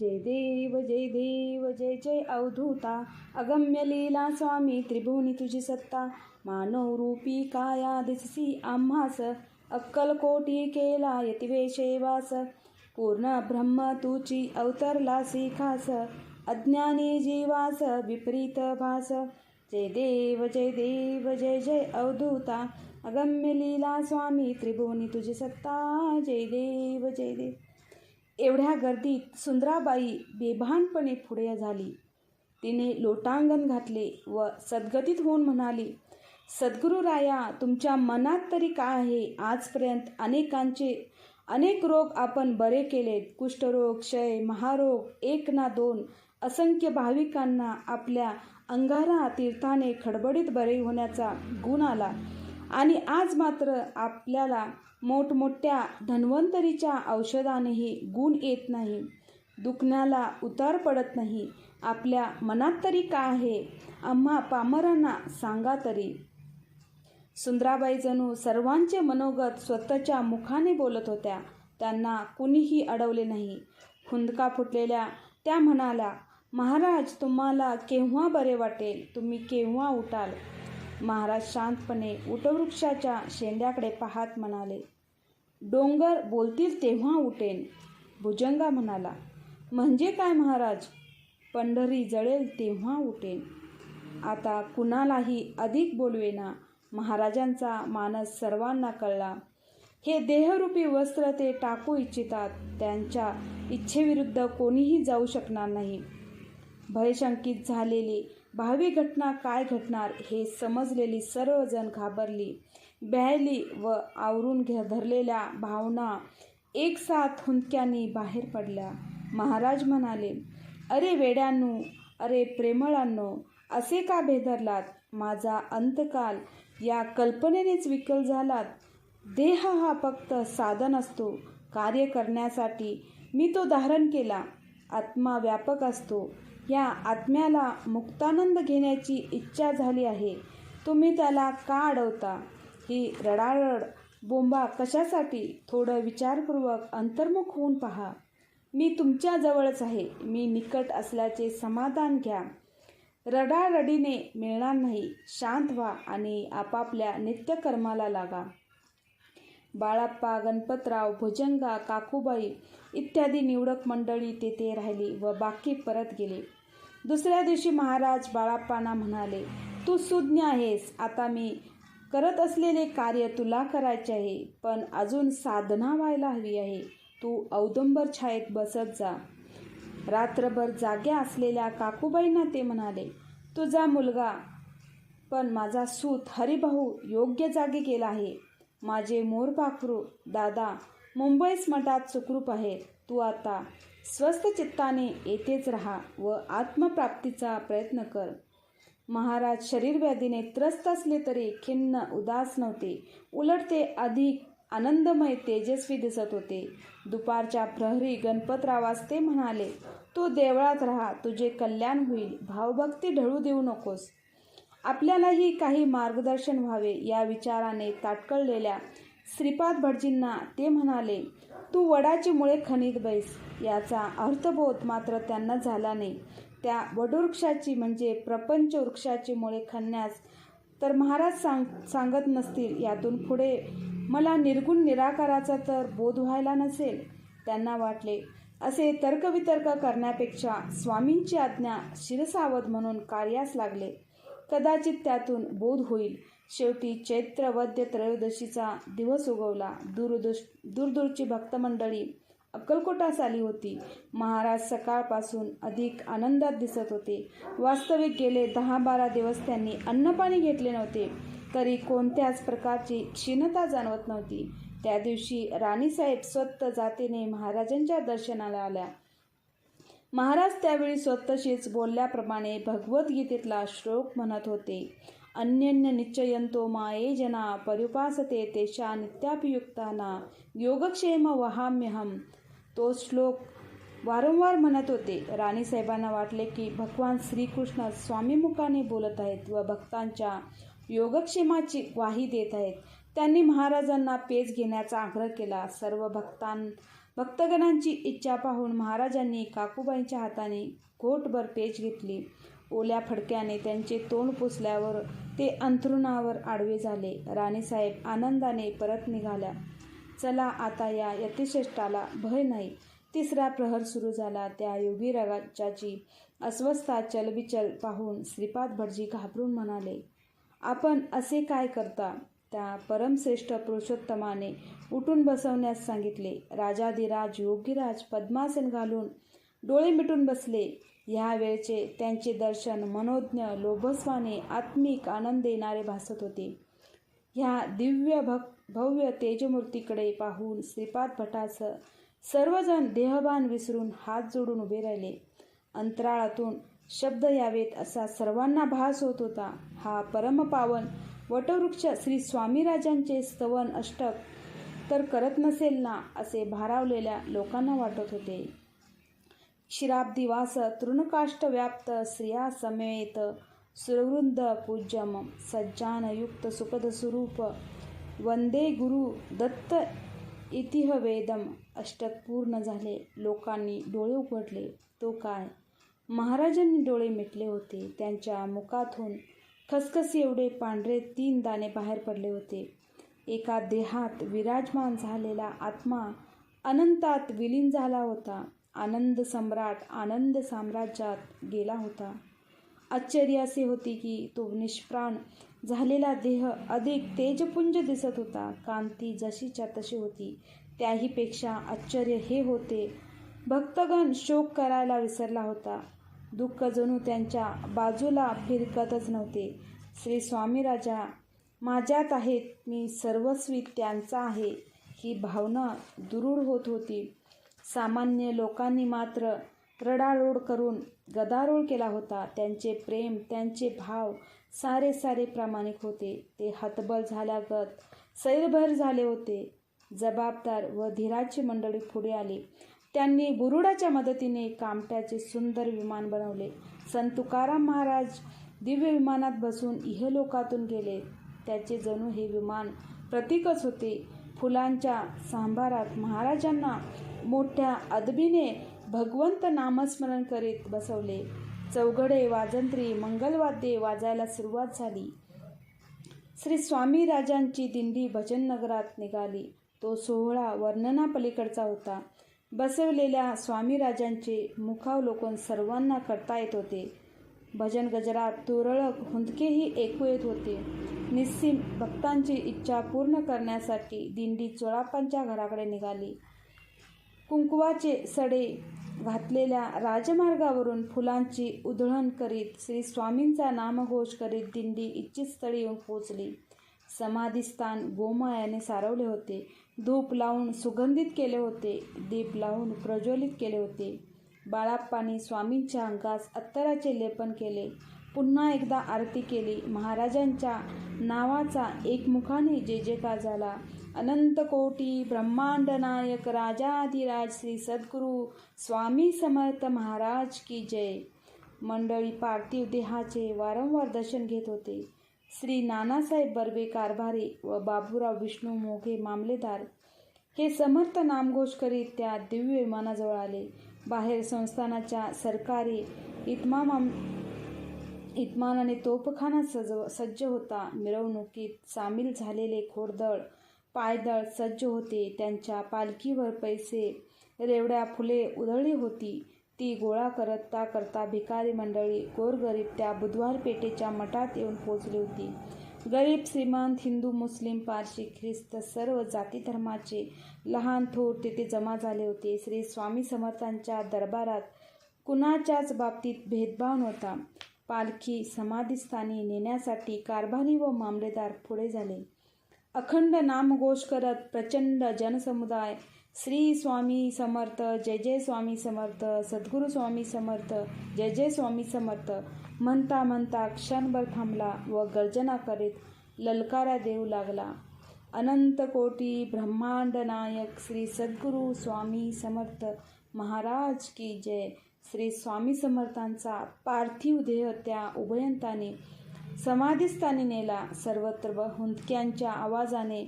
जय देव जय देव जय जय अवधूता. अगम्य लीला स्वामी त्रिभुवनी तुझी सत्ता. मानव रूपी काया दिससी आम्हास. अक्कलकोटी केला यतिवेशेवास पूर्ण ब्रह्म तुची अवतरलासी खास अज्ञानी जीवास विपरीत भास. जय देव जय देव जय जय अवधूता. अगम्य लीला स्वामी त्रिभुवनी तुझी सत्ता. जय देव जय देव. एवढ्या गर्दीत सुंदराबाई बेभानपणे पुढे झाली. तिने लोटांगण घातले व सद्गतीत होऊन म्हणाली सद्गुरू राया तुमच्या मनात तरी काय आहे? आजपर्यंत अनेकांचे अनेक रोग आपण बरे केलेत. कुष्ठरोग क्षय महारोग एक ना दोन असंख्य भाविकांना आपल्या अंगारा तीर्थाने खडबडीत बरे होण्याचा गुण आला. आणि आज मात्र आपल्याला मोठमोठ्या धन्वंतरीच्या औषधानेही गुण येत नाही. दुखण्याला उतार पडत नाही. आपल्या मनात तरी काय आहे? आम्हा पामरांना सांगा तरी. सुंदराबाई जणू सर्वांचे मनोगत स्वतःच्या मुखाने बोलत होत्या. त्यांना कुणीही अडवले नाही. हुंदका फुटलेल्या त्या म्हणाल्या महाराज तुम्हाला केव्हा बरे वाटेल? तुम्ही केव्हा उठाल? महाराज शांतपणे उटवृक्षाच्या शेंड्याकडे पाहत म्हणाले डोंगर बोलतील तेव्हा उठेन. भुजंगा म्हणाला म्हणजे काय महाराज? पंढरी जळेल तेव्हा उठेन. आता कुणालाही अधिक बोलवेना महाराजांचा मानस सर्वांना कळला. हे देहरूपी वस्त्र ते टाकू इच्छितात त्यांच्या इच्छेविरुद्ध कोणीही जाऊ शकणार नाही. भयशंकित झालेली भावी घटना काय घटणार हे समजलेली सर्वजण घाबरली ब्यायली व आवरून घे धरलेल्या भावना एक साथ हुंदक्यानी बाहेर पडल्या. महाराज म्हणाले अरे वेड्यांनो अरे प्रेमळांनो असे का भेदरलात माझा अंतकाल या कल्पनेनेच विकल झालात. देह हा फक्त साधन असतो. कार्य करण्यासाठी मी तो धारण केला. आत्मा व्यापक असतो. या आत्म्याला मुक्तानंद घेण्याची इच्छा झाली आहे. तुम्ही त्याला का अडवता? ही रडारड बोंबा कशासाठी? थोडं विचारपूर्वक अंतर्मुख होऊन पहा. मी तुमच्याजवळच आहे. मी निकट असल्याचे समाधान घ्या. रडारडीने मिळणार नाही. शांत व्हा आणि आपापल्या नित्यकर्माला लागा. बाळाप्पा गणपतराव भुजंगा काकूबाई इत्यादी निवडक मंडळी तेथे राहिली व बाकी परत गेले. दुसऱ्या दिवशी महाराज बाळाप्पांना म्हणाले तू सुज्ञ आहेस. आता मी करत असलेले कार्य तुला करायचे आहे पण अजून साधना व्हायला हवी आहे. तू औदंबर छायेत बसत जा. रात्रभर जाग्या असलेल्या काकूबाईंना ते म्हणाले तुझा मुलगा पण माझा सूत हरिभाऊ योग्य जागी गेला आहे. माझे मोरपाखरू दादा मुंबईस मठात सुखरूप आहे तू आता स्वस्थ चित्ताने येथेच राहा व आत्मप्राप्तीचा प्रयत्न कर. महाराज शरीरव्याधीने त्रस्त असले तरी खिन्न उदास नव्हते. उलट ते अधिक आनंदमय तेजस्वी दिसत होते. दुपारच्या प्रहरी गणपतरावास ते म्हणाले तू देवळात राहा तुझे कल्याण होईल. भावभक्ती ढळू देऊ नकोस. आपल्यालाही काही मार्गदर्शन व्हावे. या विचाराने ताटकळलेल्या श्रीपाद भटजींना ते म्हणाले तू वडाची मुळे खणीत बैस. याचा अर्थबोध मात्र त्यांना झाला नाही. त्या वडवृक्षाची म्हणजे प्रपंच वृक्षाची मुळे खणण्यास तर महाराज सांग सांगत नसतील यातून पुढे मला निर्गुण निराकाराचा तर बोध व्हायला नसेल. त्यांना वाटले असे तर्कवितर्क करण्यापेक्षा स्वामींची आज्ञा शिरसावध म्हणून कार्यास लागले. कदाचित त्यातून बोध होईल. शेवटी चैत्र वद्य त्रयोदशीचा दिवस उगवला. दूरदुश दूरदूरची भक्तमंडळी अक्कलकोटास आली होती. महाराज सकाळपासून अधिक आनंदात दिसत होते. वास्तविक गेले दहा बारा दिवस त्यांनी अन्नपाणी घेतले नव्हते. तरी कोणत्याच प्रकारची क्षीणता जाणवत नव्हती. त्या दिवशी राणीसाहेब स्वतः जातीने महाराजांच्या दर्शनाला आल्या. महाराज त्यावेळी स्वतःशीच बोलल्याप्रमाणे भगवद्गीतेतला श्लोक म्हणत होते. अन्यन्य निश्चयंतो माये जना परिपासते तेषा नित्याभियुक्ताना योगक्षेम वहाम्यहम. तो श्लोक वारंवार म्हणत होते. राणीसाहेबांना वाटले की भगवान श्रीकृष्ण स्वामीमुखाने बोलत आहेत व भक्तांच्या योगक्षेमाची ग्वाही देत आहेत. त्यांनी महाराजांना पेज घेण्याचा आग्रह केला. सर्व भक्तां भक्तगणांची इच्छा पाहून महाराजांनी काकूबाईंच्या हाताने घोटभर पेज घेतली. ओल्या फडक्याने त्यांचे तोंड पुसल्यावर ते अंथरुणावर आडवे झाले. राणीसाहेब आनंदाने परत निघाल्या. चला आता या यतिश्रेष्ठाला भय नाही. तिसरा प्रहर सुरू झाला. त्या योगी राजाची अस्वस्थता चलबिचल पाहून श्रीपाद भटजी घाबरून म्हणाले आपण असे काय करता? त्या परमश्रेष्ठ पुरुषोत्तमाने उठून बसवण्यास सांगितले. राजाधिराज योगीराज पद्मासन घालून डोळे मिटून बसले. ह्या वेळचे त्यांचे दर्शन मनोज्ञ लोभस्वाने आत्मिक आनंद देणारे भासत होते. ह्या दिव्य भक् भव्य तेजमूर्तीकडे पाहून श्रीपाद भटास सर्वजण देहभान विसरून हात जोडून उभे राहिले. अंतराळातून शब्द यावेत असा सर्वांना भास होत होता. हा परमपावन वटवृक्ष श्री स्वामीराजांचे स्तवन अष्टक तर करत नसेल ना असे भारावलेल्या लोकांना वाटत होते. क्षीराब्दिवास तृणकाष्ट व्याप्त स्त्रिया समेत सुरवृंद पूज्यम सज्जानयुक्त सुखद स्वरूप वंदे गुरु दत्त इतिह वेदम अष्टक पूर्ण झाले. लोकांनी डोळे उघडले. तो काय? महाराजांनी डोळे मिटले होते. त्यांच्या मुखातून खसखस एवढे पांढरे तीन दाणे बाहेर पडले होते. एका देहात विराजमान झालेला आत्मा अनंतात विलीन झाला होता. आनंद सम्राट आनंद साम्राज्यात गेला होता. आश्चर्य असे होते की तो निष्प्राण झालेला देह अधिक तेजपुंज दिसत होता. कांती जशीच्या तशी होती. त्याहीपेक्षा आश्चर्य हे होते. भक्तगण शोक करायला विसरला होता. दुःख जणू त्यांच्या बाजूला फिरकतच नव्हते. श्री स्वामी राजा माझ्यात आहेत मी सर्वस्वी त्यांचा आहे ही भावना दुरूढ होत होती. सामान्य लोकांनी मात्र रडारोड करून गदारोळ केला होता. त्यांचे प्रेम त्यांचे भाव सारे सारे प्रामाणिक होते. ते हतबल झाल्यागत सैरभर झाले होते. जबाबदार व धीराची मंडळी पुढे आली. त्यांनी बुरुडाच्या मदतीने कामट्याचे सुंदर विमान बनवले. संत तुकाराम महाराज दिव्य विमानात बसून इहलोकातून गेले. त्याचे जणू हे विमान प्रतीकच होते. फुलांच्या सांभारात महाराजांना मोठ्या अदबीने भगवंत नामस्मरण करीत बसवले. चौघडे वाजंत्री मंगलवाद्ये वाजायला सुरुवात झाली. श्री स्वामी राजांची दिंडी भजननगरात निघाली. तो सोहळा वर्णनापलीकडचा होता. बसवलेल्या स्वामीराजांचे मुखावलोकन सर्वांना करता येत होते. भजन गजरात तुरळक हुंदकेही ऐकू येत होते. निस्सीम भक्तांची इच्छा पूर्ण करण्यासाठी दिंडी चोळापांच्या घराकडे निघाली. कुंकवाचे सडे घातलेल्या राजमार्गावरून फुलांची उधळण करीत श्री स्वामींचा नामघोष करीत दिंडी इच्छित स्थळी येऊन पोचली समाधीस्थान गोमायाने सारवले होते. धूप लावून सुगंधित केले होते दीप लावून प्रज्वलित केले होते. बाळाप्पांनी स्वामींच्या अंगास अत्तराचे लेपन केले. पुन्हा एकदा आरती केली. महाराजांच्या नावाचा एकमुखाने जे जयकार झाला. अनंत कोटी ब्रह्मांड नायक राजाधिराज श्री सद्गुरू स्वामी समर्थ महाराज की जय. मंडळी पार्थिव देहाचे वारंवार दर्शन घेत होते. श्री नानासाहेब बर्वे कारभारी व बाबूराव विष्णू मोघे मामलेदार हे समर्थ नामघोष करीत त्या दिव्य विमानाजवळ आले. बाहेर संस्थानाच्या सरकारी इतमामाम इतमानाने तोफखाना सज सज्ज होता. मिरवणुकीत सामील झालेले खोडदळ पायदळ सज्ज होते. त्यांच्या पालखीवर पैसे रेवड्या फुले उधळली होती. ती गोळा करता करता भिकारी मंडळी गोरगरीब त्या बुधवार पेठेच्या मठात येऊन पोचली होती. गरीब श्रीमंत हिंदू मुस्लिम पारशी ख्रिस्त सर्व जाती धर्माचे लहान थोर तेथे जमा झाले होते. श्री स्वामी समर्थांच्या दरबारात कुणाच्याच बाबतीत भेदभाव नव्हता. पालखी समाधीस्थानी नेण्यासाठी कारभारी व मामलेदार पुढे झाले. अखंड नामघोष करत प्रचंड जनसमुदाय श्री स्वामी समर्थ जय जय स्वामी समर्थ सद्गुरू स्वामी समर्थ जय जय स्वामी समर्थ. म्हणता म्हणता क्षणभर थांबला व गर्जना करीत ललकारा देऊ लागला. अनंत कोटी ब्रह्मांड नायक श्री सद्गुरू स्वामी समर्थ महाराज की जय. श्री स्वामी समर्थांचा पार्थिव देह त्या उभयंताने समाधीस्थानी नेला. सर्वत्र हुंदक्यांच्या आवाजाने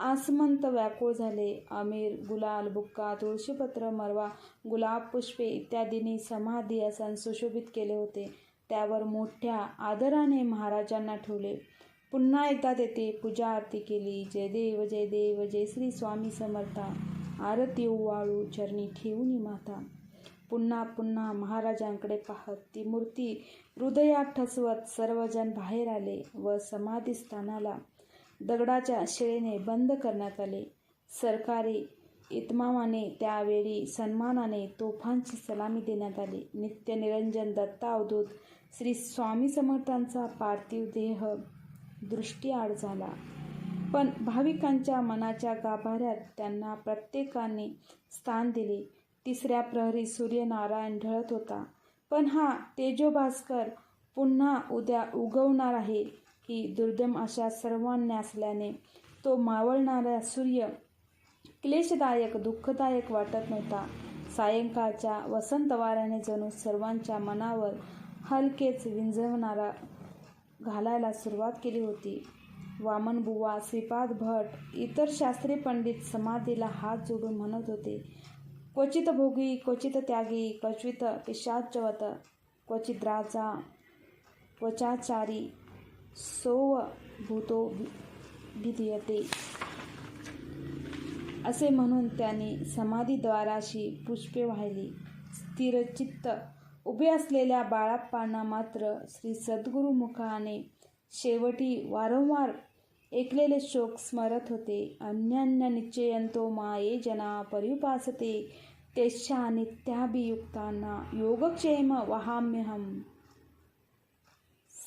आसमंत व्याकुळ झाले. अमीर गुलाल बुक्का तुळशीपत्र मरवा गुलाब पुष्पे इत्यादींनी समाधी असन सुशोभित केले होते. त्यावर मोठ्या आदराने महाराजांना ठेवले. पुन्हा एकदा तेथे पूजा आरती केली. जय देव जय देव जय श्री स्वामी समर्था. आरती ओवाळू चरणी ठेवून माता. पुन्हा पुन्हा महाराजांकडे पाहत ती मूर्ती हृदयात ठसवत सर्वजण बाहेर आले व समाधीस्थानाला दगडाच्या शिळेने बंद करण्यात आले. सरकारी इतमामाने त्यावेळी सन्मानाने तोफांची सलामी देण्यात आली. नित्य निरंजन दत्ता अवधूत श्री स्वामी समर्थांचा पार्थिव देह दृष्टीआड झाला. पण भाविकांच्या मनाच्या गाभाऱ्यात त्यांना प्रत्येकाने स्थान दिले. तिसऱ्या प्रहरी सूर्यनारायण ढळत होता. पण हा तेजोभास्कर पुन्हा उद्या उगवणार आहे. ही दुर्दम अशा सर्वांना असल्याने तो मावळणारा सूर्य क्लेशदायक दुःखदायक वाटत नव्हता. सायंकाळच्या वसंत वाऱ्याने जणू सर्वांच्या मनावर हलकेच विंजवणारा घालायला सुरुवात केली होती. वामनबुवा श्रीपाद भट इतर शास्त्री पंडित समाधीला हात जोडून म्हणत होते क्वचित भोगी क्वचित त्यागी क्वचित पिशाचवत क्वचित राजा क्वचाचारी सोव भूतो भिदीयते. असे म्हणून त्यांनी समाधीद्वाराशी पुष्पे वाहिली. स्थिरचित्त उभे असलेल्या बाळाप्पांना मात्र श्री सद्गुरुमुखाने शेवटी वारंवार ऐकलेले शोक स्मरत होते. अन्यान्य निश्चयंतो माये जना पर्युपासते तेच्छा नित्याभियुक्तांना योगक्षेम वहाम्यहम.